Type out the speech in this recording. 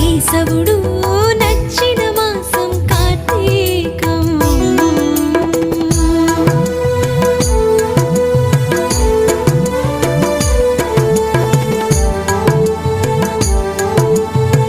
కేశవుడు నచ్చి